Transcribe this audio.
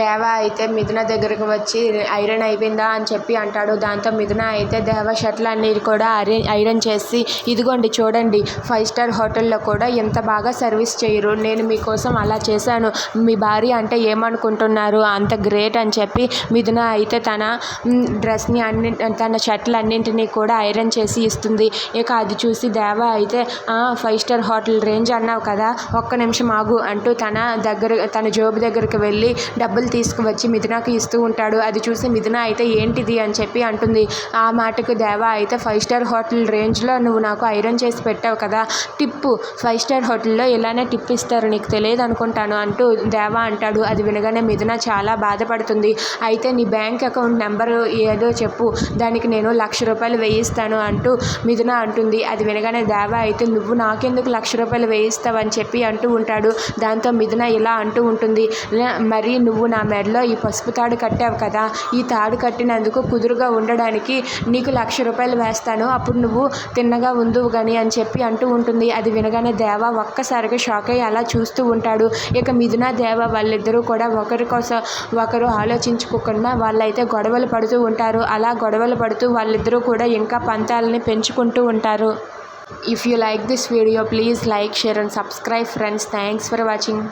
దేవ అయితే మిథున దగ్గరకు వచ్చి ఐరన్ అయిపోయిందా అని చెప్పి అంటాడు. దాంతో మిథున అయితే దేవ షర్ట్లు అన్నీ కూడా ఐరన్ చేసి ఇదిగోండి చూడండి ఫైవ్ స్టార్ హోటల్లో కూడా ఎంత బాగా సర్వీస్ చేయరు. నేను మీకోసం అలా చేశాను. మీ భార్య అంటే ఏమనుకుంటున్నారు? అంత గ్రేట్ అని చెప్పి మిథున అయితే తన డ్రెస్ని అన్ని తన షర్ట్లు అన్నింటినీ కూడా ఐరన్ చేసి ఇస్తుంది. ఇక అది చూసి దేవ అయితే ఫైవ్ స్టార్ హోటల్ రేంజ్ అన్నావు కదా ఒక్క నిమిషం ఆగు అంటూ తన దగ్గర తన జోబు దగ్గరికి వెళ్ళి డబ్బులు తీసుకువచ్చి మిథునకి ఇస్తూ ఉంటాడు. అది చూసి మిథున అయితే ఏంటిది అని చెప్పి అంటుంది. ఆ మాటకు దేవ అయితే ఫైవ్ స్టార్ హోటల్ రేంజ్లో నువ్వు నాకు ఐరన్ చేసి పెట్టావు కదా టిప్పు. ఫైవ్ స్టార్ హోటల్లో ఇలానే టిప్ ఇస్తారు నీకు తెలియదు అనుకుంటాను అంటూ దేవ అంటాడు. అది వినగానే మిథున చాలా బాధపడుతుంది. అయితే నీ బ్యాంక్ అకౌంట్ నెంబర్ ఏదో చెప్పు. దానికి నేను లక్ష రూపాయలు వేయిస్తాను అంటూ మిథున అంటుంది. అది వినగానే దేవ అయితే నువ్వు నాకెందుకు లక్ష రూపాయలు వేయిస్తావని చెప్పి అంటూ ఉంటాడు. దాంతో మిథున ఇలా అంటూ ఉంటుంది. మరి నువ్వు నా మెడలో ఈ పసుపు తాడు కట్టావు కదా ఈ తాడు కట్టినందుకు కుదురుగా ఉండడానికి నీకు లక్ష రూపాయలు వేస్తాను అప్పుడు నువ్వు తిన్నగా ఉందువు కానీ అని చెప్పి అంటూ ఉంటుంది. అది వినగానే దేవ ఒక్కసారిగా షాక్ అయ్యి అలా చూస్తూ ఉంటాడు. ఇక మిథున దేవ వాళ్ళిద్దరూ కూడా ఒకరి కోసం ఒకరు ఆలోచించుకోకుండా వాళ్ళైతే గొడవలు పడుతూ ఉంటారు. అలా గొడవలు పడుతూ వాళ్ళిద్దరూ కూడా ఇంకా పంతాలని పెంచుకుంటూ ఉంటారు. If you like this video please like share and subscribe friends thanks for watching